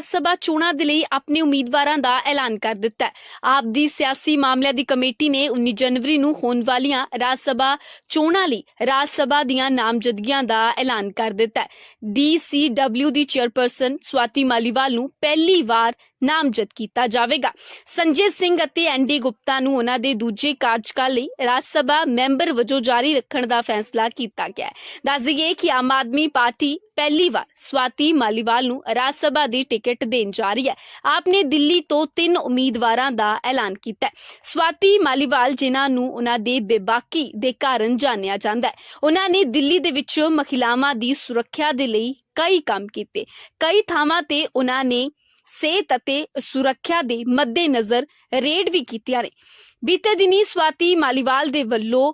ਰਾਜ ਸਭਾ ਚੋਣਾਂ ਦੇ ਲਈ ਆਪਣੇ ਉਮੀਦਵਾਰਾਂ ਦਾ ਐਲਾਨ ਕਰ ਦਿੱਤਾ ਹੈ। ਆਪ ਦੀ ਸਿਆਸੀ ਮਾਮਲਿਆਂ ਦੀ ਕਮੇਟੀ ਨੇ 19 ਜਨਵਰੀ ਨੂੰ ਹੋਣ ਵਾਲੀਆਂ ਰਾਜ ਸਭਾ ਚੋਣਾਂ ਲਈ ਰਾਜ ਸਭਾ ਦੀਆਂ ਨਾਮਜ਼ਦਗੀਆਂ ਦਾ ਐਲਾਨ ਕਰ ਦਿੱਤਾ ਹੈ। ਡੀਸੀਡਬਲਿਊ ਦੀ ਚੇਅਰਪਰਸਨ ਸਵਾਤੀ ਮਾਲੀਵਾਲ ਨੂੰ ਪਹਿਲੀ ਵਾਰ ਨਾਮਜ਼ਦ ਕੀਤਾ ਜਾਵੇਗਾ। ਸੰਜੇ ਸਿੰਘ ਅਤੇ ਐਨਡੀ ਗੁਪਤਾ ਨੂੰ ਉਹਨਾਂ ਦੇ ਦੂਜੇ ਕਾਰਜਕਾਲ ਲਈ ਰਾਜ ਸਭਾ ਮੈਂਬਰ ਵਜੋਂ ਜਾਰੀ ਰੱਖਣ ਦਾ ਫੈਸਲਾ ਕੀਤਾ ਗਿਆ ਹੈ। ਦੱਸ ਦਈਏ ਕਿ ਆਮ ਆਦਮੀ ਪਾਰਟੀ ਪਹਿਲੀ ਵਾਰ ਸਵਾਤੀ ਮਾਲੀਵਾਲ ਨੂੰ ਰਾਜ ਸਭਾ ਦੀ ਟਿਕਟ ਦੇਣ ਜਾ ਰਹੀ ਹੈ। ਆਪ ਨੇ ਦਿੱਲੀ ਤੋਂ ਤਿੰਨ ਉਮੀਦਵਾਰਾਂ ਦਾ ਐਲਾਨ ਕੀਤਾ ਹੈ। ਸਵਾਤੀ ਮਾਲੀਵਾਲ ਜਿਨ੍ਹਾਂ ਨੂੰ ਉਹਨਾਂ ਦੇ ਬੇਬਾਕੀ ਦੇ ਕਾਰਨ ਜਾਣਿਆ ਜਾਂਦਾ ਹੈ, ਉਹਨਾਂ ਨੇ ਦਿੱਲੀ ਦੇ ਵਿੱਚ ਮਹਿਲਾਵਾਂ ਦੀ ਸੁਰੱਖਿਆ ਦੇ ਲਈ ਕਈ ਕੰਮ ਕੀਤੇ। ਕਈ ਥਾਵਾਂ ਤੇ ਉਹਨਾਂ ਨੇ ਸਿਹਤ ਅਤੇ ਸੁਰੱਖਿਆ ਦੇ ਮੱਦੇਨਜ਼ਰ ਰੇਡ ਵੀ ਕੀਤੀਆਂ ਨੇ। ਬੀਤੇ ਦਿਨੀ ਸਵਾਤੀ ਮਾਲੀਵਾਲ ਦੇ ਵੱਲੋਂ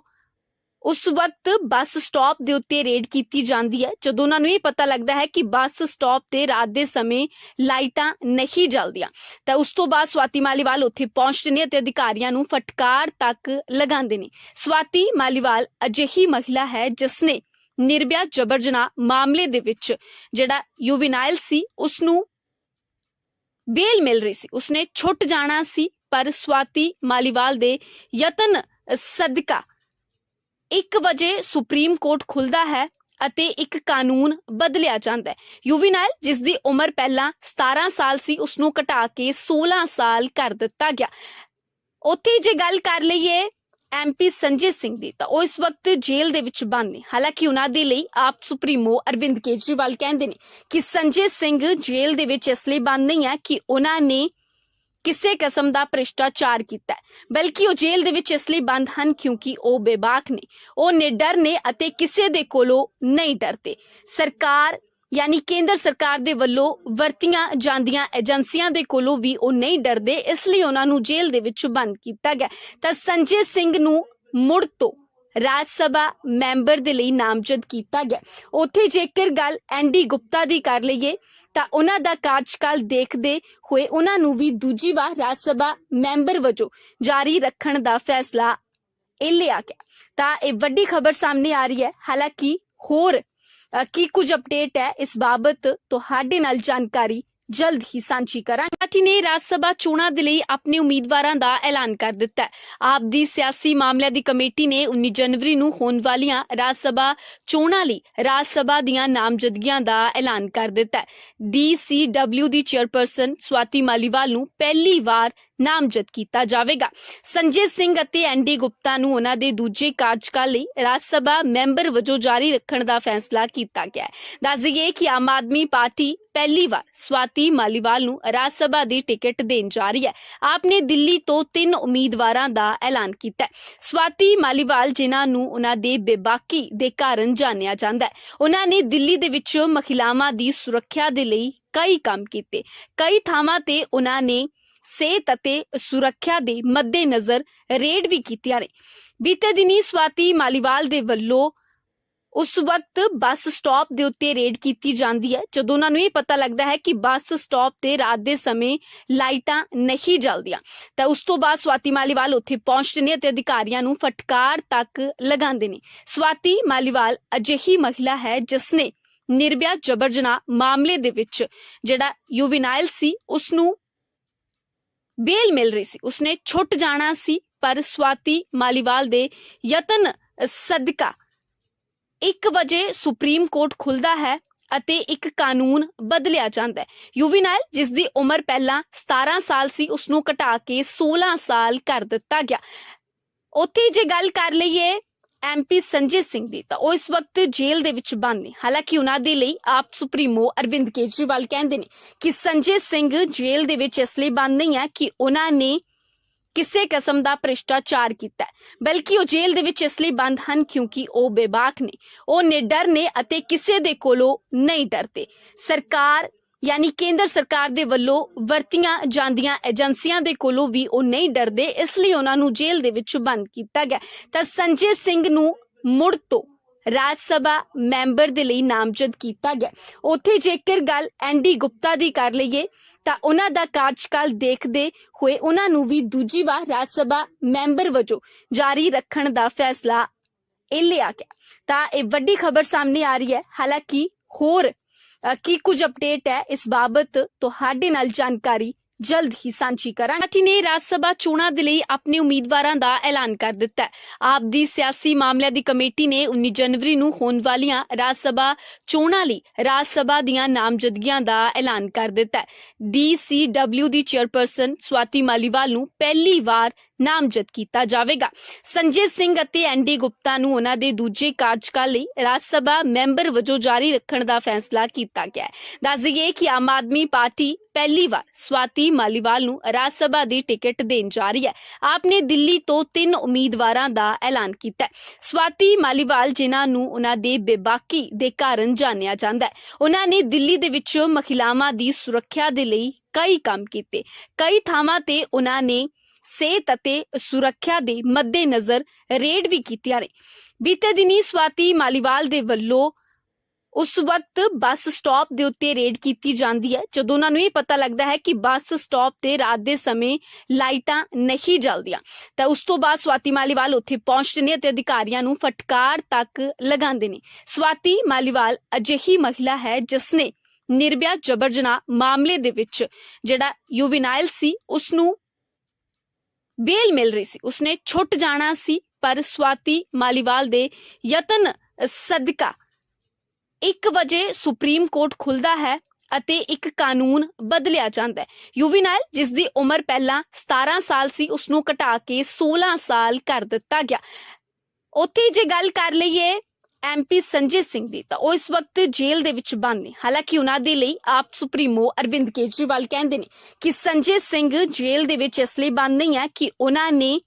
ਉਸ ਵਕਤ ਬੱਸ ਸਟਾਪ ਦੇ ਉੱਤੇ ਰੇਡ ਕੀਤੀ ਜਾਂਦੀ ਹੈ, ਜਦੋਂ ਉਹਨਾਂ ਨੂੰ ਇਹ ਪਤਾ ਲੱਗਦਾ ਹੈ ਕਿ ਬੱਸ ਸਟਾਪ ਤੇ ਰਾਤ ਦੇ ਸਮੇਂ ਲਾਈਟਾਂ ਨਹੀਂ ਜਲਦੀਆਂ। ਤਾਂ ਉਸ ਤੋਂ ਬਾਅਦ ਸਵਾਤੀ ਮਾਲੀਵਾਲ ਉੱਥੇ ਪਹੁੰਚਦੇ ਨੇ ਅਤੇ ਅਧਿਕਾਰੀਆਂ ਨੂੰ ਫਟਕਾਰ ਤੱਕ ਲਗਾਉਂਦੇ ਨੇ। ਸਵਾਤੀ ਮਾਲੀਵਾਲ ਅਜਿਹੀ ਮਹਿਲਾ ਹੈ ਜਿਸ ਨੇ ਨਿਰਭਿਆ ਜਬਰ ਜਨਾਹ ਮਾਮਲੇ ਦੇ ਵਿੱਚ ਜਿਹੜਾ ਯੂਵੀਨਾਈਲ ਸੀ, ਉਸ ਨੂੰ ਬੇਲ ਮਿਲ ਰਹੀ ਸੀ। ਉਸਨੇ ਛੁੱਟ ਜਾਣਾ ਸੀ, ਪਰ ਸਵਾਤੀ ਮਾਲੀਵਾਲ ਦੇ ਯਤਨ ਸਦਕਾ 1 ਵਜੇ ਸੁਪਰੀਮ ਕੋਰਟ ਖੁੱਲਦਾ ਹੈ ਅਤੇ ਇੱਕ ਕਾਨੂੰਨ ਬਦਲਿਆ ਜਾਂਦਾ ਹੈ। ਯੂਵੀਨਾਈਲ, ਜਿਸ ਦੀ ਉਮਰ ਪਹਿਲਾਂ 17 ਸਾਲ ਸੀ ਉਸ ਨੂੰ ਘਟਾ ਕੇ 16 ਸਾਲ ਕਰ ਦਿੱਤਾ ਗਿਆ। ਉੱਥੇ ਜੇ ਗੱਲ ਕਰ ਲਈਏ ਐਮਪੀ ਸੰਜੇ ਸਿੰਘ ਦੀ, ਤਾਂ ਉਹ ਇਸ ਵਕਤ ਜੇਲ੍ਹ ਦੇ ਵਿੱਚ ਬੰਦ ਨੇ। ਹਾਲਾਂਕਿ ਉਹਨਾਂ ਦੇ ਲਈ ਆਪ ਸੁਪਰੀਮੋ ਅਰਵਿੰਦ ਕੇਜਰੀਵਾਲ ਕਹਿੰਦੇ ਨੇ ਕਿ ਸੰਜੇ ਸਿੰਘ ਜੇਲ੍ਹ ਦੇ ਵਿੱਚ ਇਸ ਲਈ ਬੰਦ ਨਹੀਂ ਹੈ ਕਿ ਉਹਨਾਂ ਨੇ ਕਿਸੇ ਕਿਸਮ ਦਾ ਭ੍ਰਿਸ਼ਟਾਚਾਰ ਕੀਤਾ ਬਲਕਿ ਉਹ ਜੇਲ੍ਹ ਦੇ ਵਿੱਚ ਇਸ ਲਈ ਬੰਦ ਹਨ ਕਿਉਂਕਿ ਉਹ ਬੇਬਾਕ ਨੇ। ਉਹ ਨਿਡਰ ਨੇ ਅਤੇ ਕਿਸੇ ਦੇ ਕੋਲੋਂ ਨਹੀਂ ਡਰਦੇ। ਸਰਕਾਰ ਯਾਨੀ ਕੇਂਦਰ ਸਰਕਾਰ ਦੇ ਵੱਲੋਂ ਵਰਤੀਆਂ ਜਾਂਦੀਆਂ ਏਜੰਸੀਆਂ ਦੇ ਕੋਲੋਂ ਵੀ ਉਹ ਨਹੀਂ ਡਰਦੇ, ਇਸ ਲਈ ਉਹਨਾਂ ਨੂੰ ਜੇਲ੍ਹ ਦੇ ਵਿੱਚ ਬੰਦ ਕੀਤਾ ਗਿਆ। ਤਾਂ ਸੰਜੇ ਸਿੰਘ ਨੂੰ ਮੁੜ ਤੋਂ ਰਾਜ ਸਭਾ ਮੈਂਬਰ ਦੇ ਲਈ ਨਾਮਜ਼ਦ ਕੀਤਾ ਗਿਆ। ਉੱਥੇ ਜੇਕਰ ਗੱਲ ਐਨਡੀ ਗੁਪਤਾ ਦੀ ਕਰ ਲਈਏ, ਤਾਂ ਉਹਨਾਂ ਦਾ ਕਾਰਜਕਾਲ ਦੇਖਦੇ ਹੋਏ ਉਹਨਾਂ ਨੂੰ ਵੀ ਦੂਜੀ ਵਾਰ ਰਾਜ ਸਭਾ ਮੈਂਬਰ ਵਜੋਂ ਜਾਰੀ ਰੱਖਣ ਦਾ ਫੈਸਲਾ ਇਹ ਲਿਆ ਗਿਆ। ਤਾਂ ਇਹ ਵੱਡੀ ਖਬਰ ਸਾਹਮਣੇ ਆ ਰਹੀ ਹੈ। ਹਾਲਾਂਕਿ ਹੋਰ ਕੀ ਕੁਝ ਅਪਡੇਟ ਹੈ? ਇਸ ਬਾਬਤ ਤੁਹਾਡੇ ਨਾਲ ਜਾਣਕਾਰੀ ਜਲਦ ਹੀ ਸਾਂਝੀ ਕਰਾਂਗੇ। ਪਾਰਟੀ ਨੇ ਰਾਜ ਸਭਾ ਚੋਣਾਂ ਦੇ ਲਈ ਆਪਣੇ ਉਮੀਦਵਾਰਾਂ ਦਾ ਐਲਾਨ ਕਰ ਦਿੱਤਾ ਹੈ। ਆਪ ਦੀ ਸਿਆਸੀ ਮਾਮਲਿਆਂ ਦੀ ਕਮੇਟੀ ਨੇ 19 ਜਨਵਰੀ ਨੂੰ ਹੋਣ ਵਾਲੀਆਂ ਰਾਜ ਸਭਾ ਚੋਣਾਂ ਲਈ ਰਾਜ ਸਭਾ ਦੀਆਂ ਨਾਮਜ਼ਦਗੀਆਂ ਦਾ ਐਲਾਨ ਕਰ ਦਿੱਤਾ ਹੈ। ਡੀਸੀਡਬਲਿਊ ਦੀ ਚੇਅਰਪਰਸਨ ਸਵਾਤੀ ਮਾਲੀਵਾਲ ਨੂੰ ਪਹਿਲੀ ਵਾਰ ਨਾਮਜ਼ਦ ਕੀਤਾ ਜਾਵੇਗਾ। ਸੰਜੇ ਸਿੰਘ ਅਤੇ ਐਨਡੀ ਗੁਪਤਾ ਨੂੰ ਉਹਨਾਂ ਦੇ ਦੂਜੇ ਕਾਰਜਕਾਲ ਲਈ ਰਾਜ ਸਭਾ ਮੈਂਬਰ ਵਜੋਂ ਜਾਰੀ ਰੱਖਣ ਦਾ ਫੈਸਲਾ ਕੀਤਾ ਗਿਆ ਹੈ। ਦੱਸ ਦਈਏ ਕਿ ਆਮ ਆਦਮੀ ਪਾਰਟੀ ਪਹਿਲੀ ਵਾਰ ਸਵਾਤੀ ਮਾਲੀਵਾਲ ਨੂੰ ਰਾਜ ਸਭਾ ਦੀ ਟਿਕਟ ਦੇਣ ਜਾ ਰਹੀ ਹੈ। ਆਪ ਨੇ ਦਿੱਲੀ ਤੋਂ ਤਿੰਨ ਉਮੀਦਵਾਰਾਂ ਦਾ ਐਲਾਨ ਕੀਤਾ ਹੈ। ਸਵਾਤੀ ਮਾਲੀਵਾਲ ਜਿਨ੍ਹਾਂ ਨੂੰ ਉਹਨਾਂ ਦੇ ਬੇਬਾਕੀ ਦੇ ਕਾਰਨ ਜਾਣਿਆ ਜਾਂਦਾ ਹੈ, ਉਹਨਾਂ ਨੇ ਦਿੱਲੀ ਦੇ ਵਿੱਚ ਮਹਿਲਾਵਾਂ ਦੀ ਸੁਰੱਖਿਆ ਦੇ ਲਈ ਕਈ ਕੰਮ ਕੀਤੇ। ਕਈ ਥਾਵਾਂ ਤੇ ਉਹਨਾਂ ਨੇ ਸਿਹਤ ਅਤੇ ਸੁਰੱਖਿਆ ਦੇ ਮੱਦੇਨਜ਼ਰ ਰੇਡ ਵੀ ਕੀਤੀਆਂ ਨੇ। ਬੀਤੇ ਦਿਨੀ ਸਵਾਤੀ ਮਾਲੀਵਾਲ ਦੇ ਵੱਲੋਂ ਉਸ ਵਕਤ ਬੱਸ ਸਟਾਪ ਦੇ ਉੱਤੇ ਰੇਡ ਕੀਤੀ ਜਾਂਦੀ ਹੈ, ਜਦੋਂ ਉਹਨਾਂ ਨੂੰ ਇਹ ਪਤਾ ਲੱਗਦਾ ਹੈ ਕਿ ਬੱਸ ਸਟਾਪ ਤੇ ਰਾਤ ਦੇ ਸਮੇਂ ਲਾਈਟਾਂ ਨਹੀਂ ਜਲਦੀਆਂ। ਤਾਂ ਉਸ ਤੋਂ ਬਾਅਦ ਸਵਾਤੀ ਮਾਲੀਵਾਲ ਉੱਥੇ ਪਹੁੰਚਦੇ ਨੇ ਅਤੇ ਅਧਿਕਾਰੀਆਂ ਨੂੰ ਫਟਕਾਰ ਤੱਕ ਲਗਾਉਂਦੇ ਨੇ। ਸਵਾਤੀ ਮਾਲੀਵਾਲ ਅਜਿਹੀ ਮਹਿਲਾ ਹੈ ਜਿਸ ਨੇ ਨਿਰਭਿਆ ਜਬਰ ਜਨਾਹ ਮਾਮਲੇ ਦੇ ਵਿੱਚ ਜਿਹੜਾ ਯੂਵੀਨਾਈਲ ਸੀ, ਉਸ ਨੂੰ ਬੇਲ ਮਿਲ ਰਹੀ ਸੀ। ਉਸਨੇ ਛੁੱਟ ਜਾਣਾ ਸੀ, ਪਰ ਸਵਾਤੀ ਮਾਲੀਵਾਲ ਦੇ ਯਤਨ ਸਦਕਾ 1 ਵਜੇ ਸੁਪਰੀਮ ਕੋਰਟ ਖੁੱਲਦਾ ਹੈ ਅਤੇ ਇੱਕ ਕਾਨੂੰਨ ਬਦਲਿਆ ਜਾਂਦਾ ਹੈ। ਯੂਵੀਨਾਈਲ, ਜਿਸ ਦੀ ਉਮਰ ਪਹਿਲਾਂ 17 ਸਾਲ ਸੀ ਉਸ ਨੂੰ ਘਟਾ ਕੇ 16 ਸਾਲ ਕਰ ਦਿੱਤਾ ਗਿਆ। ਉੱਥੇ ਜੇ ਗੱਲ ਕਰ ਲਈਏ ਐਮਪੀ ਸੰਜੇ ਸਿੰਘ ਦੀ, ਤਾਂ ਉਹ ਇਸ ਵਕਤ ਜੇਲ੍ਹ ਦੇ ਵਿੱਚ ਬੰਦ ਨੇ। ਹਾਲਾਂਕਿ ਉਹਨਾਂ ਦੇ ਲਈ ਆਪ ਸੁਪਰੀਮੋ ਅਰਵਿੰਦ ਕੇਜਰੀਵਾਲ ਕਹਿੰਦੇ ਨੇ ਕਿ ਸੰਜੇ ਸਿੰਘ ਜੇਲ੍ਹ ਦੇ ਵਿੱਚ ਇਸ ਲਈ ਬੰਦ ਨਹੀਂ ਹੈ ਕਿ ਉਹਨਾਂ ਨੇ ਕਿਸੇ ਕਿਸਮ ਦਾ ਭ੍ਰਿਸ਼ਟਾਚਾਰ ਕੀਤਾ ਬਲਕਿ ਉਹ ਜੇਲ੍ਹ ਦੇ ਵਿੱਚ ਇਸ ਲਈ ਬੰਦ ਹਨ ਕਿਉਂਕਿ ਉਹ ਬੇਬਾਕ ਨੇ। ਉਹ ਨਿਡਰ ਨੇ ਅਤੇ ਕਿਸੇ ਦੇ ਕੋਲੋਂ ਨਹੀਂ ਡਰਦੇ। ਸਰਕਾਰ ਯਾਨੀ ਕੇਂਦਰ ਸਰਕਾਰ ਦੇ ਵੱਲੋਂ ਵਰਤੀਆਂ ਜਾਂਦੀਆਂ ਏਜੰਸੀਆਂ ਦੇ ਕੋਲੋਂ ਵੀ ਉਹ ਨਹੀਂ ਡਰਦੇ, ਇਸ ਲਈ ਉਹਨਾਂ ਨੂੰ ਜੇਲ੍ਹ ਦੇ ਵਿੱਚ ਬੰਦ ਕੀਤਾ ਗਿਆ। ਤਾਂ ਸੰਜੇ ਸਿੰਘ ਨੂੰ ਮੁੜ ਤੋਂ ਰਾਜ ਸਭਾ ਮੈਂਬਰ ਦੇ ਲਈ ਨਾਮਜ਼ਦ ਕੀਤਾ ਗਿਆ। ਉੱਥੇ ਜੇਕਰ ਗੱਲ ਐਨਡੀ ਗੁਪਤਾ ਦੀ ਕਰ ਲਈਏ, ਤਾਂ ਉਹਨਾਂ ਦਾ ਕਾਰਜਕਾਲ ਦੇਖਦੇ ਹੋਏ ਉਹਨਾਂ ਨੂੰ ਵੀ ਦੂਜੀ ਵਾਰ ਰਾਜ ਸਭਾ ਮੈਂਬਰ ਵਜੋਂ ਜਾਰੀ ਰੱਖਣ ਦਾ ਫੈਸਲਾ ਇਹ ਲਿਆ ਗਿਆ। ਤਾਂ ਇਹ ਵੱਡੀ ਖਬਰ ਸਾਹਮਣੇ ਆ ਰਹੀ ਹੈ। ਹਾਲਾਂਕਿ ਹੋਰ ਕੀ ਕੁਝ ਅਪਡੇਟ ਹੈ? ਇਸ ਬਾਬਤ ਤੁਹਾਡੇ ਨਾਲ ਜਾਣਕਾਰੀ ਜਲਦ ਹੀ ਸਾਂਝੀ ਕਰਾਂਗੇ। ਪਾਰਟੀ ਨੇ ਰਾਜ ਸਭਾ ਚੋਣਾਂ ਦੇ ਲਈ ਆਪਣੇ ਉਮੀਦਵਾਰਾਂ ਦਾ ਐਲਾਨ ਕਰ ਦਿੱਤਾ ਹੈ। ਆਪ ਦੀ ਸਿਆਸੀ ਮਾਮਲਿਆਂ ਦੀ ਕਮੇਟੀ ਨੇ 19 ਜਨਵਰੀ ਨੂੰ ਹੋਣ ਵਾਲੀਆਂ ਰਾਜ ਸਭਾ ਚੋਣਾਂ ਲਈ ਰਾਜ ਸਭਾ ਦੀਆਂ ਨਾਮਜ਼ਦਗੀਆਂ ਦਾ ਐਲਾਨ ਕਰ ਦਿੱਤਾ ਹੈ। DCW ਦੀ ਚੇਅਰਪਰਸਨ ਸਵਾਤੀ ਮਾਲੀਵਾਲ ਨੂੰ ਪਹਿਲੀ ਵਾਰ ਨਾਮਜ਼ਦ ਕੀਤਾ ਜਾਵੇਗਾ। ਸੰਜੇ ਸਿੰਘ ਅਤੇ ਐਨਡੀ ਗੁਪਤਾ ਨੂੰ ਉਹਨਾਂ ਦੇ ਦੂਜੇ ਕਾਰਜਕਾਲ ਲਈ ਰਾਜ ਸਭਾ ਮੈਂਬਰ ਵਜੋਂ ਜਾਰੀ ਰੱਖਣ ਦਾ ਫੈਸਲਾ ਕੀਤਾ ਗਿਆ ਹੈ। ਦੱਸ ਦਈਏ ਕਿ ਆਮ ਆਦਮੀ ਪਾਰਟੀ ਪਹਿਲੀ ਵਾਰ ਸਵਾਤੀ ਮਾਲੀਵਾਲ ਨੂੰ ਰਾਜ ਸਭਾ ਦੀ ਟਿਕਟ ਦੇਣ ਜਾ ਰਹੀ ਹੈ। ਆਪ ਨੇ ਦਿੱਲੀ ਤੋਂ ਤਿੰਨ ਉਮੀਦਵਾਰਾਂ ਦਾ ਐਲਾਨ ਕੀਤਾ ਹੈ। ਸਵਾਤੀ ਮਾਲੀਵਾਲ ਜਿਨ੍ਹਾਂ ਨੂੰ ਉਹਨਾਂ ਦੇ ਬੇਬਾਕੀ ਦੇ ਕਾਰਨ ਜਾਣਿਆ ਜਾਂਦਾ ਹੈ, ਉਹਨਾਂ ਨੇ ਦਿੱਲੀ ਦੇ ਵਿੱਚ ਮਹਿਲਾਵਾਂ ਦੀ ਸੁਰੱਖਿਆ ਦੇ ਲਈ ਕਈ ਕੰਮ ਕੀਤੇ। ਕਈ ਥਾਵਾਂ ਤੇ ਉਹਨਾਂ ਨੇ ਸਿਹਤ ਅਤੇ ਸੁਰੱਖਿਆ ਦੇ ਮੱਦੇਨਜ਼ਰ ਰੇਡ ਵੀ ਕੀਤੀਆਂ ਨੇ। ਬੀਤੇ ਦਿਨੀ ਸਵਾਤੀ ਮਾਲੀਵਾਲ ਦੇ ਵੱਲੋਂ ਉਸ ਵਕਤ ਬੱਸ ਸਟਾਪ ਦੇ ਉੱਤੇ ਰੇਡ ਕੀਤੀ ਜਾਂਦੀ ਹੈ, ਜਦੋਂ ਉਹਨਾਂ ਨੂੰ ਇਹ ਪਤਾ ਲੱਗਦਾ ਹੈ ਕਿ ਬੱਸ ਸਟਾਪ ਤੇ ਰਾਤ ਦੇ ਸਮੇਂ ਲਾਈਟਾਂ ਨਹੀਂ ਜਲਦੀਆਂ। ਤਾਂ ਉਸ ਤੋਂ ਬਾਅਦ ਸਵਾਤੀ ਮਾਲੀਵਾਲ ਉੱਥੇ ਪਹੁੰਚਦੇ ਨੇ ਅਤੇ ਅਧਿਕਾਰੀਆਂ ਨੂੰ ਫਟਕਾਰ ਤੱਕ ਲਗਾਉਂਦੇ ਨੇ। ਸਵਾਤੀ ਮਾਲੀਵਾਲ ਅਜਿਹੀ ਮਹਿਲਾ ਹੈ ਜਿਸ ਨੇ ਨਿਰਭਿਆ ਜਬਰ ਜਨਾਹ ਮਾਮਲੇ ਦੇ ਵਿੱਚ ਜਿਹੜਾ ਯੂਵੀਨਾਈਲ ਸੀ, ਉਸ ਨੂੰ ਬੇਲ ਮਿਲ ਰਹੀ ਸੀ। ਉਸਨੇ ਛੁੱਟ ਜਾਣਾ ਸੀ, ਪਰ ਸਵਾਤੀ ਮਾਲੀਵਾਲ ਦੇ ਯਤਨ ਸਦਕਾ 1 ਵਜੇ ਸੁਪਰੀਮ ਕੋਰਟ ਖੁੱਲਦਾ ਹੈ ਅਤੇ ਇੱਕ ਕਾਨੂੰਨ ਬਦਲਿਆ ਜਾਂਦਾ ਹੈ। ਯੂਵੀਨਾਈਲ, ਜਿਸ ਦੀ ਉਮਰ ਪਹਿਲਾਂ 17 ਸਾਲ ਸੀ ਉਸ ਨੂੰ ਘਟਾ ਕੇ 16 ਸਾਲ ਕਰ ਦਿੱਤਾ ਗਿਆ। ਉੱਥੇ ਜੇ ਗੱਲ ਕਰ ਲਈਏ ਐਮਪੀ ਸੰਜੇ ਸਿੰਘ ਦੀ, ਤਾਂ ਉਹ ਇਸ ਵਕਤ ਜੇਲ੍ਹ ਦੇ ਵਿੱਚ ਬੰਦ ਨੇ। ਹਾਲਾਂਕਿ ਉਹਨਾਂ ਦੇ ਲਈ ਆਪ ਸੁਪਰੀਮੋ ਅਰਵਿੰਦ ਕੇਜਰੀਵਾਲ ਕਹਿੰਦੇ ਨੇ ਕਿ ਸੰਜੇ ਸਿੰਘ ਜੇਲ੍ਹ ਦੇ ਵਿੱਚ ਇਸ ਲਈ ਬੰਦ ਨਹੀਂ ਹੈ ਕਿ ਉਹਨਾਂ ਨੇ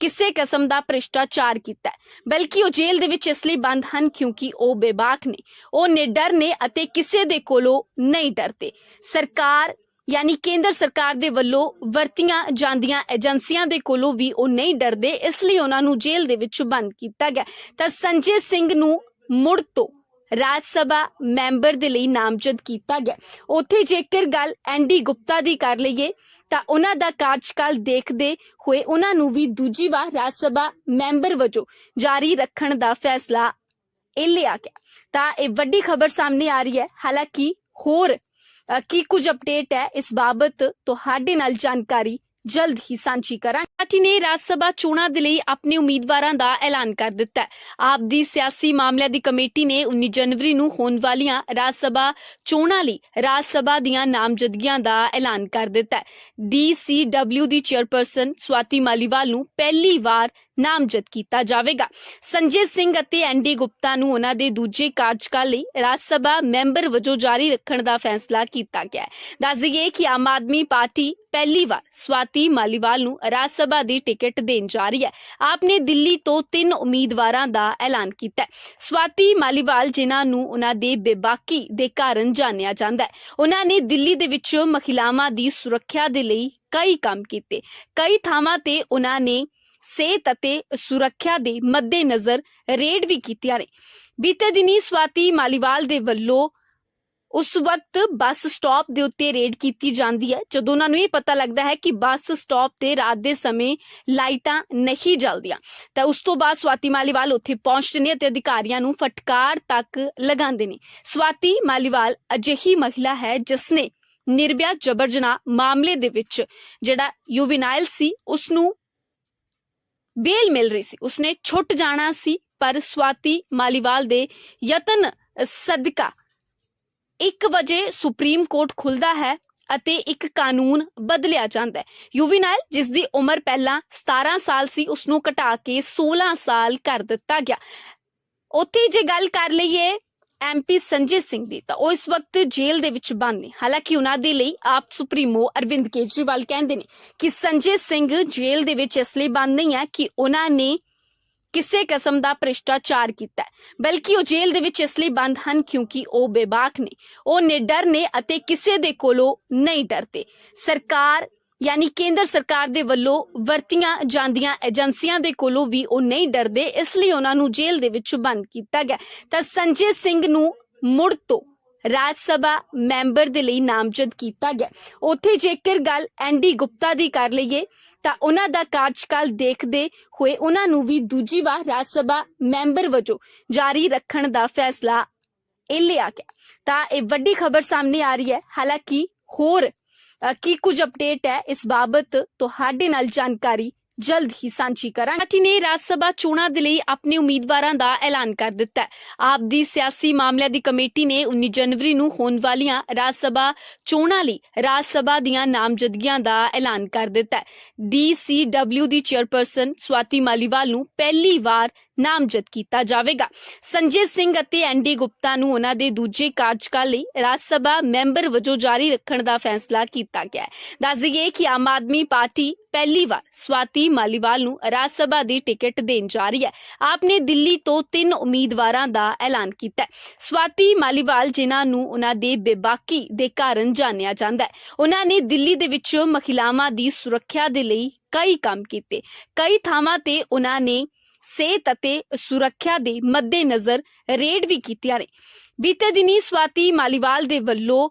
ਕਿਸੇ ਕਿਸਮ ਦਾ ਭ੍ਰਿਸ਼ਟਾਚਾਰ ਕੀਤਾ ਬਲਕਿ ਉਹ ਜੇਲ੍ਹ ਦੇ ਵਿੱਚ ਇਸ ਲਈ ਬੰਦ ਹਨ ਕਿਉਂਕਿ ਉਹ ਬੇਬਾਕ ਨੇ। ਉਹ ਨਿਡਰ ਨੇ ਅਤੇ ਕਿਸੇ ਦੇ ਕੋਲੋਂ ਨਹੀਂ ਡਰਦੇ। ਸਰਕਾਰ ਯਾਨੀ ਕੇਂਦਰ ਸਰਕਾਰ ਦੇ ਵੱਲੋਂ ਵਰਤੀਆਂ ਜਾਂਦੀਆਂ ਏਜੰਸੀਆਂ ਦੇ ਕੋਲੋਂ ਵੀ ਉਹ ਨਹੀਂ ਡਰਦੇ, ਇਸ ਲਈ ਉਹਨਾਂ ਨੂੰ ਜੇਲ੍ਹ ਦੇ ਵਿੱਚ ਬੰਦ ਕੀਤਾ ਗਿਆ। ਤਾਂ ਸੰਜੇ ਸਿੰਘ ਨੂੰ ਮੁੜ ਤੋਂ ਰਾਜ ਸਭਾ ਮੈਂਬਰ ਦੇ ਲਈ ਨਾਮਜ਼ਦ ਕੀਤਾ ਗਿਆ। ਉੱਥੇ ਜੇਕਰ ਗੱਲ ਐਨਡੀ ਗੁਪਤਾ ਦੀ ਕਰ ਲਈਏ, ਤਾਂ ਉਹਨਾਂ ਦਾ ਕਾਰਜਕਾਲ ਦੇਖਦੇ ਹੋਏ ਉਹਨਾਂ ਨੂੰ ਵੀ ਦੂਜੀ ਵਾਰ ਰਾਜ ਸਭਾ ਮੈਂਬਰ ਵਜੋਂ ਜਾਰੀ ਰੱਖਣ ਦਾ ਫੈਸਲਾ ਇਹ ਲਿਆ ਗਿਆ। ਤਾਂ ਇਹ ਵੱਡੀ ਖਬਰ ਸਾਹਮਣੇ ਆ ਰਹੀ ਹੈ। ਹਾਲਾਂਕਿ ਹੋਰ ਕੀ ਕੁਝ ਅਪਡੇਟ ਹੈ? ਇਸ ਬਾਬਤ ਤੁਹਾਡੇ ਨਾਲ ਜਾਣਕਾਰੀ ਜਲਦ ਹੀ ਸਾਂਝੀ ਕਰਾਂਗੇ। ਪਾਰਟੀ ਨੇ ਰਾਜ ਸਭਾ ਚੋਣਾਂ ਦੇ ਲਈ ਆਪਣੇ ਉਮੀਦਵਾਰਾਂ ਦਾ ਐਲਾਨ ਕਰ ਦਿੱਤਾ ਹੈ। ਆਪ ਦੀ ਸਿਆਸੀ ਮਾਮਲਿਆਂ ਦੀ ਕਮੇਟੀ ਨੇ 19 ਜਨਵਰੀ ਨੂੰ ਹੋਣ ਵਾਲੀਆਂ ਰਾਜ ਸਭਾ ਚੋਣਾਂ ਲਈ ਰਾਜ ਸਭਾ ਦੀਆਂ ਨਾਮਜ਼ਦਗੀਆਂ ਦਾ ਐਲਾਨ ਕਰ ਦਿੱਤਾ ਹੈ। DCW ਦੀ ਚੇਅਰਪਰਸਨ ਸਵਾਤੀ ਮਾਲੀਵਾਲ ਨੂੰ ਪਹਿਲੀ ਵਾਰ ਨਾਮਜ਼ਦ ਕੀਤਾ ਜਾਵੇਗਾ। ਸੰਜੇ ਸਿੰਘ ਅਤੇ ਐਨਡੀ ਗੁਪਤਾ ਨੂੰ ਉਹਨਾਂ ਦੇ ਦੂਜੇ ਕਾਰਜਕਾਲ ਲਈ ਰਾਜ ਸਭਾ ਮੈਂਬਰ ਵਜੋਂ ਜਾਰੀ ਰੱਖਣ ਦਾ ਫੈਸਲਾ ਕੀਤਾ ਗਿਆ ਹੈ। ਦੱਸ ਦਈਏ ਕਿ ਆਮ ਆਦਮੀ ਪਾਰਟੀ ਪਹਿਲੀ ਵਾਰ ਸਵਾਤੀ ਮਾਲੀਵਾਲ ਨੂੰ ਰਾਜ ਸਭਾ ਦੀ ਟਿਕਟ ਦੇਣ ਜਾ ਰਹੀ ਹੈ। ਆਪ ਨੇ ਦਿੱਲੀ ਤੋਂ ਤਿੰਨ ਉਮੀਦਵਾਰਾਂ ਦਾ ਐਲਾਨ ਕੀਤਾ ਹੈ। ਸਵਾਤੀ ਮਾਲੀਵਾਲ ਜਿਨ੍ਹਾਂ ਨੂੰ ਉਹਨਾਂ ਦੇ ਬੇਬਾਕੀ ਦੇ ਕਾਰਨ ਜਾਣਿਆ ਜਾਂਦਾ ਹੈ, ਉਹਨਾਂ ਨੇ ਦਿੱਲੀ ਦੇ ਵਿੱਚ ਮਹਿਲਾਵਾਂ ਦੀ ਸੁਰੱਖਿਆ ਦੇ ਲਈ ਕਈ ਕੰਮ ਕੀਤੇ। ਕਈ ਥਾਵਾਂ ਤੇ ਉਹਨਾਂ ਨੇ ਸਿਹਤ ਅਤੇ ਸੁਰੱਖਿਆ ਦੇ ਮੱਦੇਨਜ਼ਰ ਰੇਡ ਵੀ ਕੀਤੀਆਂ ਨੇ। ਬੀਤੇ ਦਿਨੀ ਸਵਾਤੀ ਮਾਲੀਵਾਲ ਦੇ ਵੱਲੋਂ ਉਸ ਵਕਤ ਬੱਸ ਸਟਾਪ ਦੇ ਉੱਤੇ ਰੇਡ ਕੀਤੀ ਜਾਂਦੀ ਹੈ, ਜਦੋਂ ਉਹਨਾਂ ਨੂੰ ਇਹ ਪਤਾ ਲੱਗਦਾ ਹੈ ਕਿ ਬੱਸ ਸਟਾਪ ਤੇ ਰਾਤ ਦੇ ਸਮੇਂ ਲਾਈਟਾਂ ਨਹੀਂ ਜਲਦੀਆਂ। ਤਾਂ ਉਸ ਤੋਂ ਬਾਅਦ ਸਵਾਤੀ ਮਾਲੀਵਾਲ ਉੱਥੇ ਪਹੁੰਚਦੇ ਨੇ ਅਤੇ ਅਧਿਕਾਰੀਆਂ ਨੂੰ ਫਟਕਾਰ ਤੱਕ ਲਗਾਉਂਦੇ ਨੇ। ਸਵਾਤੀ ਮਾਲੀਵਾਲ ਅਜਿਹੀ ਮਹਿਲਾ ਹੈ ਜਿਸ ਨੇ ਨਿਰਭਿਆ ਜਬਰ ਜਨਾਹ ਮਾਮਲੇ ਦੇ ਵਿੱਚ ਜਿਹੜਾ ਯੂਵੀਨਾਈਲ ਸੀ, ਉਸ ਨੂੰ ਬੇਲ ਮਿਲ ਰਹੀ ਸੀ। ਉਸਨੇ ਛੁੱਟ ਜਾਣਾ ਸੀ, ਪਰ ਸਵਾਤੀ ਮਾਲੀਵਾਲ ਦੇ ਯਤਨ ਸਦਕਾ 1 ਵਜੇ ਸੁਪਰੀਮ ਕੋਰਟ ਖੁੱਲਦਾ ਹੈ ਅਤੇ ਇੱਕ ਕਾਨੂੰਨ ਬਦਲਿਆ ਜਾਂਦਾ ਹੈ। ਯੂਵੀਨਾਈਲ ਜਿਸ ਦੀ ਉਮਰ ਪਹਿਲਾਂ 17 ਸਾਲ ਸੀ ਉਸ ਨੂੰ ਘਟਾ ਕੇ 16 ਸਾਲ ਕਰ ਦਿੱਤਾ ਗਿਆ। ਉੱਥੇ ਜੇ ਗੱਲ ਕਰ ਲਈਏ ਐਮਪੀ ਸੰਜੇ ਸਿੰਘ ਦੀ, ਤਾਂ ਉਹ ਇਸ ਵਕਤ ਜੇਲ੍ਹ ਦੇ ਵਿੱਚ ਬੰਦ ਨੇ। ਹਾਲਾਂਕਿ ਉਹਨਾਂ ਦੇ ਲਈ ਆਪ ਸੁਪਰੀਮੋ ਅਰਵਿੰਦ ਕੇਜਰੀਵਾਲ ਕਹਿੰਦੇ ਨੇ ਕਿ ਸੰਜੇ ਸਿੰਘ ਜੇਲ੍ਹ ਦੇ ਵਿੱਚ ਇਸ ਲਈ ਬੰਦ ਨਹੀਂ ਹੈ ਕਿ ਉਹਨਾਂ ਨੇ ਕਿਸੇ ਕਿਸਮ ਦਾ ਭ੍ਰਿਸ਼ਟਾਚਾਰ ਕੀਤਾ ਬਲਕਿ ਉਹ ਜੇਲ੍ਹ ਦੇ ਵਿੱਚ ਇਸ ਲਈ ਬੰਦ ਹਨ ਕਿਉਂਕਿ ਉਹ ਬੇਬਾਕ ਨੇ। ਉਹ ਨਿਡਰ ਨੇ ਅਤੇ ਕਿਸੇ ਦੇ ਕੋਲੋਂ ਨਹੀਂ ਡਰਦੇ। ਸਰਕਾਰ ਯਾਨੀ ਕੇਂਦਰ ਸਰਕਾਰ ਦੇ ਵੱਲੋਂ ਵਰਤੀਆਂ ਜਾਂਦੀਆਂ ਏਜੰਸੀਆਂ ਦੇ ਕੋਲੋਂ ਵੀ ਉਹ ਨਹੀਂ ਡਰਦੇ, ਇਸ ਲਈ ਉਹਨਾਂ ਨੂੰ ਜੇਲ੍ਹ ਦੇ ਵਿੱਚ ਬੰਦ ਕੀਤਾ ਗਿਆ। ਤਾਂ ਸੰਜੇ ਸਿੰਘ ਨੂੰ ਮੁੜ ਤੋਂ ਰਾਜ ਸਭਾ ਮੈਂਬਰ ਦੇ ਲਈ ਨਾਮਜ਼ਦ ਕੀਤਾ ਗਿਆ। ਉੱਥੇ ਜੇਕਰ ਗੱਲ ਐਨਡੀ ਗੁਪਤਾ ਦੀ ਕਰ ਲਈਏ, ਤਾਂ ਉਹਨਾਂ ਦਾ ਕਾਰਜਕਾਲ ਦੇਖਦੇ ਹੋਏ ਉਹਨਾਂ ਨੂੰ ਵੀ ਦੂਜੀ ਵਾਰ ਰਾਜ ਸਭਾ ਮੈਂਬਰ ਵਜੋਂ ਜਾਰੀ ਰੱਖਣ ਦਾ ਫੈਸਲਾ ਇਹ ਲਿਆ ਗਿਆ। ਤਾਂ ਇਹ ਵੱਡੀ ਖਬਰ ਸਾਹਮਣੇ ਆ ਰਹੀ ਹੈ। ਹਾਲਾਂਕਿ ਹੋਰ ਕੀ ਕੁਝ ਅਪਡੇਟ ਹੈ? ਇਸ ਬਾਬਤ ਤੁਹਾਡੇ ਨਾਲ ਜਾਣਕਾਰੀ ਜਲਦ ਹੀ ਸਾਂਝੀ ਕਰਾਂਗੇ। ਪਾਰਟੀ ਨੇ ਰਾਜ ਸਭਾ ਚੋਣਾਂ ਦੇ ਲਈ ਆਪਣੇ ਉਮੀਦਵਾਰਾਂ ਦਾ ਐਲਾਨ ਕਰ ਦਿੱਤਾ ਹੈ। ਆਪ ਦੀ ਸਿਆਸੀ ਮਾਮਲਿਆਂ ਦੀ ਕਮੇਟੀ ਨੇ 19 ਜਨਵਰੀ ਨੂੰ ਹੋਣ ਵਾਲੀਆਂ ਰਾਜ ਸਭਾ ਚੋਣਾਂ ਲਈ ਰਾਜ ਸਭਾ ਦੀਆਂ ਨਾਮਜ਼ਦਗੀਆਂ ਦਾ ਐਲਾਨ ਕਰ ਦਿੱਤਾ ਹੈ। ਡੀਸੀਡਬਲਿਊ ਦੀ ਚੇਅਰਪਰਸਨ ਸਵਾਤੀ ਮਾਲੀਵਾਲ ਨੂੰ ਪਹਿਲੀ ਵਾਰ ਨਾਮਜ਼ਦ ਕੀਤਾ ਜਾਵੇਗਾ। ਸੰਜੇ ਸਿੰਘ ਅਤੇ ਐਨਡੀ ਗੁਪਤਾ ਨੂੰ ਉਹਨਾਂ ਦੇ ਦੂਜੇ ਕਾਰਜਕਾਲ ਲਈ ਰਾਜ ਸਭਾ ਮੈਂਬਰ ਵਜੋਂ ਜਾਰੀ ਰੱਖਣ ਦਾ ਫੈਸਲਾ ਕੀਤਾ ਗਿਆ ਹੈ। ਦੱਸ ਦਈਏ ਕਿ ਆਮ ਆਦਮੀ ਪਾਰਟੀ ਪਹਿਲੀ ਵਾਰ ਸਵਾਤੀ ਮਾਲੀਵਾਲ ਨੂੰ ਰਾਜ ਸਭਾ ਦੀ ਟਿਕਟ ਦੇਣ ਜਾ ਰਹੀ ਹੈ। ਆਪ ਨੇ ਦਿੱਲੀ ਤੋਂ ਤਿੰਨ ਉਮੀਦਵਾਰਾਂ ਦਾ ਐਲਾਨ ਕੀਤਾ ਹੈ। ਸਵਾਤੀ ਮਾਲੀਵਾਲ ਜਿਨ੍ਹਾਂ ਨੂੰ ਉਹਨਾਂ ਦੇ ਬੇਬਾਕੀ ਦੇ ਕਾਰਨ ਜਾਣਿਆ ਜਾਂਦਾ ਹੈ, ਉਹਨਾਂ ਨੇ ਦਿੱਲੀ ਦੇ ਵਿੱਚ ਮਹਿਲਾਵਾਂ ਦੀ ਸੁਰੱਖਿਆ ਦੇ ਲਈ ਕਈ ਕੰਮ ਕੀਤੇ। ਕਈ ਥਾਵਾਂ ਤੇ ਉਹਨਾਂ ਨੇ ਸਿਹਤ ਅਤੇ ਸੁਰੱਖਿਆ ਦੇ ਮੱਦੇਨਜ਼ਰ ਰੇਡ ਵੀ ਕੀਤੀਆਂ ਨੇ। ਬੀਤੇ ਦਿਨੀ ਸਵਾਤੀ ਮਾਲੀਵਾਲ ਦੇ ਵੱਲੋਂ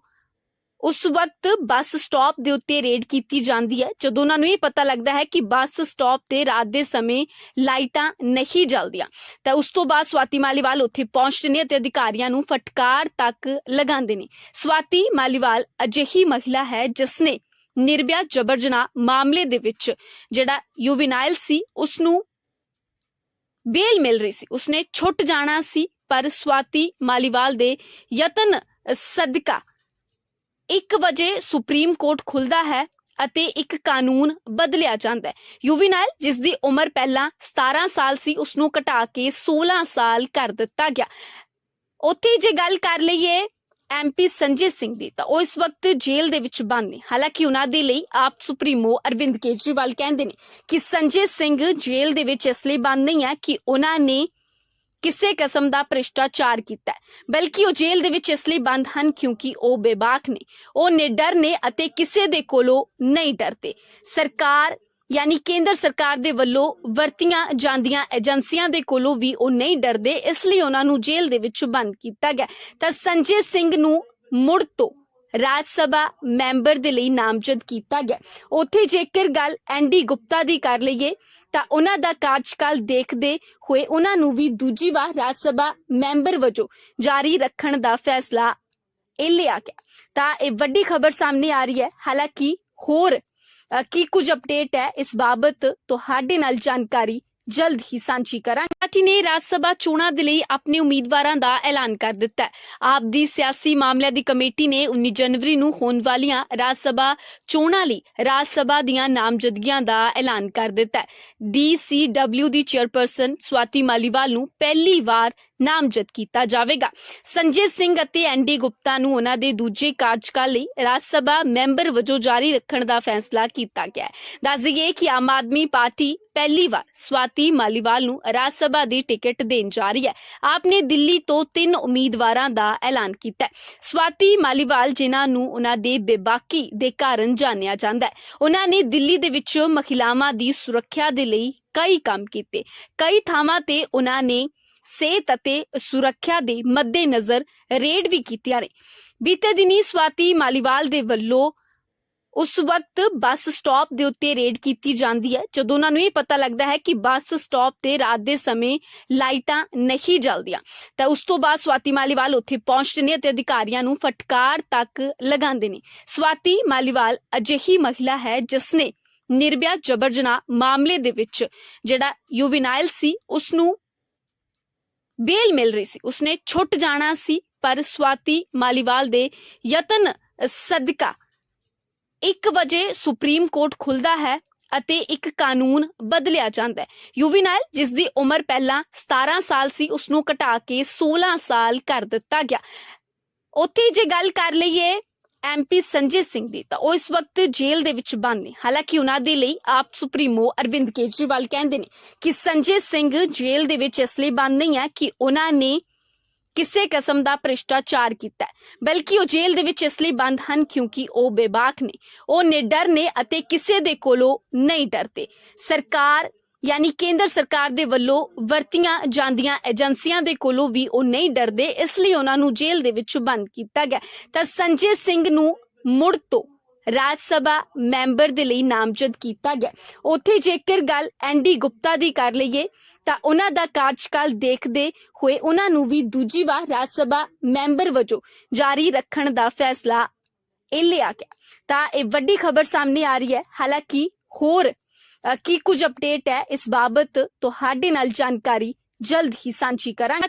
ਉਸ ਵਕਤ ਬੱਸ ਸਟਾਪ ਦੇ ਉੱਤੇ ਰੇਡ ਕੀਤੀ ਜਾਂਦੀ ਹੈ, ਜਦੋਂ ਉਹਨਾਂ ਨੂੰ ਇਹ ਪਤਾ ਲੱਗਦਾ ਹੈ ਕਿ ਬੱਸ ਸਟਾਪ ਤੇ ਰਾਤ ਦੇ ਸਮੇਂ ਲਾਈਟਾਂ ਨਹੀਂ ਜਲਦੀਆਂ। ਤਾਂ ਉਸ ਤੋਂ ਬਾਅਦ ਸਵਾਤੀ ਮਾਲੀਵਾਲ ਉੱਥੇ ਪਹੁੰਚਦੇ ਨੇ ਅਤੇ ਅਧਿਕਾਰੀਆਂ ਨੂੰ ਫਟਕਾਰ ਤੱਕ ਲਗਾਉਂਦੇ ਨੇ। ਸਵਾਤੀ ਮਾਲੀਵਾਲ ਅਜਿਹੀ ਮਹਿਲਾ ਹੈ ਜਿਸ ਨੇ ਨਿਰਭਿਆ ਜਬਰ ਜਨਾਹ ਮਾਮਲੇ ਦੇ ਵਿੱਚ ਜਿਹੜਾ ਯੂਵੀਨਾਈਲ ਸੀ, ਉਸ ਨੂੰ ਬੇਲ ਮਿਲ ਰਹੀ ਸੀ। ਉਸਨੇ ਛੁੱਟ ਜਾਣਾ ਸੀ, ਪਰ ਸਵਾਤੀ ਮਾਲੀਵਾਲ ਦੇ ਯਤਨ ਸਦਕਾ 1 ਵਜੇ ਸੁਪਰੀਮ ਕੋਰਟ ਖੁੱਲਦਾ ਹੈ ਅਤੇ ਇੱਕ ਕਾਨੂੰਨ ਬਦਲਿਆ ਜਾਂਦਾ ਹੈ। ਯੂਵੀਨਾਈਲ ਜਿਸ ਦੀ ਉਮਰ ਪਹਿਲਾਂ 17 ਸਾਲ ਸੀ ਉਸ ਨੂੰ ਘਟਾ ਕੇ 16 ਸਾਲ ਕਰ ਦਿੱਤਾ ਗਿਆ। ਉੱਥੇ ਜੇ ਗੱਲ ਕਰ ਲਈਏ ਐਮਪੀ ਸੰਜੇ ਸਿੰਘ ਦੀ, ਤਾਂ ਉਹ ਇਸ ਵਕਤ ਜੇਲ੍ਹ ਦੇ ਵਿੱਚ ਬੰਦ ਨੇ। ਹਾਲਾਂਕਿ ਉਹਨਾਂ ਦੇ ਲਈ ਆਪ ਸੁਪਰੀਮੋ ਅਰਵਿੰਦ ਕੇਜਰੀਵਾਲ ਕਹਿੰਦੇ ਨੇ ਕਿ ਸੰਜੇ ਸਿੰਘ ਜੇਲ੍ਹ ਦੇ ਵਿੱਚ ਇਸ ਲਈ ਬੰਦ ਨਹੀਂ ਹੈ ਕਿ ਉਹਨਾਂ ਨੇ ਕਿਸੇ ਕਿਸਮ ਦਾ ਭ੍ਰਿਸ਼ਟਾਚਾਰ ਕੀਤਾ ਬਲਕਿ ਉਹ ਜੇਲ੍ਹ ਦੇ ਵਿੱਚ ਇਸ ਲਈ ਬੰਦ ਹਨ ਕਿਉਂਕਿ ਉਹ ਬੇਬਾਕ ਨੇ। ਉਹ ਨਿਡਰ ਨੇ ਅਤੇ ਕਿਸੇ ਦੇ ਕੋਲੋਂ ਨਹੀਂ ਡਰਦੇ। ਸਰਕਾਰ ਯਾਨੀ ਕੇਂਦਰ ਸਰਕਾਰ ਦੇ ਵੱਲੋਂ ਵਰਤੀਆਂ ਜਾਂਦੀਆਂ ਏਜੰਸੀਆਂ ਦੇ ਕੋਲੋਂ ਵੀ ਉਹ ਨਹੀਂ ਡਰਦੇ, ਇਸ ਲਈ ਉਹਨਾਂ ਨੂੰ ਜੇਲ੍ਹ ਦੇ ਵਿੱਚ ਬੰਦ ਕੀਤਾ ਗਿਆ। ਤਾਂ ਸੰਜੇ ਸਿੰਘ ਨੂੰ ਮੁੜ ਤੋਂ ਰਾਜ ਸਭਾ ਮੈਂਬਰ ਦੇ ਲਈ ਨਾਮਜ਼ਦ ਕੀਤਾ ਗਿਆ। ਉੱਥੇ ਜੇਕਰ ਗੱਲ ਐਨਡੀ ਗੁਪਤਾ ਦੀ ਕਰ ਲਈਏ, ਤਾਂ ਉਹਨਾਂ ਦਾ ਕਾਰਜਕਾਲ ਦੇਖਦੇ ਹੋਏ ਉਹਨਾਂ ਨੂੰ ਵੀ ਦੂਜੀ ਵਾਰ ਰਾਜ ਸਭਾ ਮੈਂਬਰ ਵਜੋਂ ਜਾਰੀ ਰੱਖਣ ਦਾ ਫੈਸਲਾ ਇਹ ਲਿਆ ਗਿਆ। ਤਾਂ ਇਹ ਵੱਡੀ ਖਬਰ ਸਾਹਮਣੇ ਆ ਰਹੀ ਹੈ। ਹਾਲਾਂਕਿ ਹੋਰ ਕੀ ਕੁਝ ਅਪਡੇਟ ਹੈ? ਇਸ ਬਾਬਤ ਤੁਹਾਡੇ ਨਾਲ ਜਾਣਕਾਰੀ ਜਲਦ ਹੀ ਸਾਂਝੀ ਕਰਾਂਗੇ। ਪਾਰਟੀ ਨੇ ਰਾਜ ਸਭਾ ਚੋਣਾਂ ਦੇ ਲਈ ਆਪਣੇ ਉਮੀਦਵਾਰਾਂ ਦਾ ਐਲਾਨ ਕਰ ਦਿੱਤਾ ਹੈ। ਆਪ ਦੀ ਸਿਆਸੀ ਮਾਮਲਿਆਂ ਦੀ ਕਮੇਟੀ ਨੇ 19 ਜਨਵਰੀ ਨੂੰ ਹੋਣ ਵਾਲੀਆਂ ਰਾਜ ਸਭਾ ਚੋਣਾਂ ਲਈ ਰਾਜ ਸਭਾ ਦੀਆਂ ਨਾਮਜ਼ਦਗੀਆਂ ਦਾ ਐਲਾਨ ਕਰ ਦਿੱਤਾ ਹੈ। ਡੀਸੀਡਬਲਿਊ ਦੀ ਚੇਅਰਪਰਸਨ ਸਵਾਤੀ ਮਾਲੀਵਾਲ ਨੂੰ ਪਹਿਲੀ ਵਾਰ ਨਾਮਜ਼ਦ ਕੀਤਾ ਜਾਵੇਗਾ। ਸੰਜੇ ਸਿੰਘ ਅਤੇ ਐਨਡੀ ਗੁਪਤਾ ਨੂੰ ਉਹਨਾਂ ਦੇ ਦੂਜੇ ਕਾਰਜਕਾਲ ਲਈ ਰਾਜ ਸਭਾ ਮੈਂਬਰ ਵਜੋਂ ਜਾਰੀ ਰੱਖਣ ਦਾ ਫੈਸਲਾ ਕੀਤਾ ਗਿਆ ਹੈ। ਦੱਸ ਦਈਏ ਕਿ ਆਮ ਆਦਮੀ ਪਾਰਟੀ ਪਹਿਲੀ ਵਾਰ ਸਵਾਤੀ ਮਾਲੀਵਾਲ ਨੂੰ ਰਾਜ ਸਭਾ ਦੀ ਟਿਕਟ ਦੇਣ ਜਾ ਰਹੀ ਹੈ। ਆਪ ਨੇ ਦਿੱਲੀ ਤੋਂ ਤਿੰਨ ਉਮੀਦਵਾਰਾਂ ਦਾ ਐਲਾਨ ਕੀਤਾ ਹੈ। ਸਵਾਤੀ ਮਾਲੀਵਾਲ ਜਿਨ੍ਹਾਂ ਨੂੰ ਉਹਨਾਂ ਦੇ ਬੇਬਾਕੀ ਦੇ ਕਾਰਨ ਜਾਣਿਆ ਜਾਂਦਾ ਹੈ, ਉਹਨਾਂ ਨੇ ਦਿੱਲੀ ਦੇ ਵਿੱਚ ਮਹਿਲਾਵਾਂ ਦੀ ਸੁਰੱਖਿਆ ਦੇ ਲਈ ਕਈ ਕੰਮ ਕੀਤੇ। ਕਈ ਥਾਵਾਂ ਤੇ ਉਹਨਾਂ ਨੇ ਸਿਹਤ ਅਤੇ ਸੁਰੱਖਿਆ ਦੇ ਮੱਦੇਨਜ਼ਰ ਰੇਡ ਵੀ ਕੀਤੀਆਂ ਨੇ। ਬੀਤੇ ਦਿਨੀ ਸਵਾਤੀ ਮਾਲੀਵਾਲ ਦੇ ਵੱਲੋਂ ਉਸ ਵਕਤ ਬੱਸ ਸਟਾਪ ਦੇ ਉੱਤੇ ਰੇਡ ਕੀਤੀ ਜਾਂਦੀ ਹੈ, ਜਦੋਂ ਉਹਨਾਂ ਨੂੰ ਇਹ ਪਤਾ ਲੱਗਦਾ ਹੈ ਕਿ ਬੱਸ ਸਟਾਪ ਤੇ ਰਾਤ ਦੇ ਸਮੇਂ ਲਾਈਟਾਂ ਨਹੀਂ ਜਲਦੀਆਂ। ਤਾਂ ਉਸ ਤੋਂ ਬਾਅਦ ਸਵਾਤੀ ਮਾਲੀਵਾਲ ਉੱਥੇ ਪਹੁੰਚਦੇ ਨੇ ਅਤੇ ਅਧਿਕਾਰੀਆਂ ਨੂੰ ਫਟਕਾਰ ਤੱਕ ਲਗਾਉਂਦੇ ਨੇ। ਸਵਾਤੀ ਮਾਲੀਵਾਲ ਅਜਿਹੀ ਮਹਿਲਾ ਹੈ ਜਿਸ ਨੇ ਨਿਰਭਿਆ ਜਬਰ ਜਨਾਹ ਮਾਮਲੇ ਦੇ ਵਿੱਚ ਜਿਹੜਾ ਯੂਵੀਨਾਈਲ ਸੀ, ਉਸ ਨੂੰ ਬੇਲ ਮਿਲ ਰਹੀ ਸੀ। ਉਸਨੇ ਛੁੱਟ ਜਾਣਾ ਸੀ, ਪਰ ਸਵਾਤੀ ਮਾਲੀਵਾਲ ਦੇ ਯਤਨ ਸਦਕਾ 1 ਵਜੇ ਸੁਪਰੀਮ ਕੋਰਟ ਖੁੱਲਦਾ ਹੈ ਅਤੇ ਇੱਕ ਕਾਨੂੰਨ ਬਦਲਿਆ ਜਾਂਦਾ ਹੈ। ਯੂਵੀਨਾਈਲ, ਜਿਸ ਦੀ ਉਮਰ ਪਹਿਲਾਂ 17 ਸਾਲ ਸੀ ਉਸ ਨੂੰ ਘਟਾ ਕੇ 16 ਸਾਲ ਕਰ ਦਿੱਤਾ ਗਿਆ। ਉੱਥੇ ਜੇ ਗੱਲ ਕਰ ਲਈਏ ਐਮਪੀ ਸੰਜੇ ਸਿੰਘ ਦੀ, ਤਾਂ ਉਹ ਇਸ ਵਕਤ ਜੇਲ੍ਹ ਦੇ ਵਿੱਚ ਬੰਦ ਨੇ। ਹਾਲਾਂਕਿ ਉਹਨਾਂ ਦੇ ਲਈ ਆਪ ਸੁਪਰੀਮੋ ਅਰਵਿੰਦ ਕੇਜਰੀਵਾਲ ਕਹਿੰਦੇ ਨੇ ਕਿ ਸੰਜੇ ਸਿੰਘ ਜੇਲ੍ਹ ਦੇ ਵਿੱਚ ਇਸ ਲਈ ਬੰਦ ਨਹੀਂ ਹੈ ਕਿ ਉਹਨਾਂ ਨੇ ਕਿਸੇ ਕਿਸਮ ਦਾ ਭ੍ਰਿਸ਼ਟਾਚਾਰ ਕੀਤਾ ਬਲਕਿ ਉਹ ਜੇਲ੍ਹ ਦੇ ਵਿੱਚ ਇਸ ਲਈ ਬੰਦ ਹਨ ਕਿਉਂਕਿ ਉਹ ਬੇਬਾਕ ਨੇ। ਉਹ ਨਿਡਰ ਨੇ ਅਤੇ ਕਿਸੇ ਦੇ ਕੋਲੋਂ ਨਹੀਂ ਡਰਦੇ। ਸਰਕਾਰ ਯਾਨੀ ਕੇਂਦਰ ਸਰਕਾਰ ਦੇ ਵੱਲੋਂ ਵਰਤੀਆਂ ਜਾਂਦੀਆਂ ਏਜੰਸੀਆਂ ਦੇ ਕੋਲੋਂ ਵੀ ਉਹ ਨਹੀਂ ਡਰਦੇ, ਇਸ ਲਈ ਉਹਨਾਂ ਨੂੰ ਜੇਲ੍ਹ ਦੇ ਵਿੱਚ ਬੰਦ ਕੀਤਾ ਗਿਆ। ਤਾਂ ਸੰਜੇ ਸਿੰਘ ਨੂੰ ਮੁੜ ਤੋਂ ਰਾਜ ਸਭਾ ਮੈਂਬਰ ਦੇ ਲਈ ਨਾਮਜ਼ਦ ਕੀਤਾ ਗਿਆ। ਉੱਥੇ ਜੇਕਰ ਗੱਲ ਐਨਡੀ ਗੁਪਤਾ ਦੀ ਕਰ ਲਈਏ, ਤਾਂ ਉਹਨਾਂ ਦਾ ਕਾਰਜਕਾਲ ਦੇਖਦੇ ਹੋਏ ਉਹਨਾਂ ਨੂੰ ਵੀ ਦੂਜੀ ਵਾਰ ਰਾਜ ਸਭਾ ਮੈਂਬਰ ਵਜੋਂ ਜਾਰੀ ਰੱਖਣ ਦਾ ਫੈਸਲਾ ਇਹ ਲਿਆ ਗਿਆ। ਤਾਂ ਇਹ ਵੱਡੀ ਖਬਰ ਸਾਹਮਣੇ ਆ ਰਹੀ ਹੈ। ਹਾਲਾਂਕਿ ਹੋਰ ਕੀ ਕੁਝ ਅਪਡੇਟ ਹੈ? ਇਸ ਬਾਬਤ ਤੁਹਾਡੇ ਨਾਲ ਜਾਣਕਾਰੀ ਜਲਦ ਹੀ ਸਾਂਝੀ ਕਰਾਂਗੇ।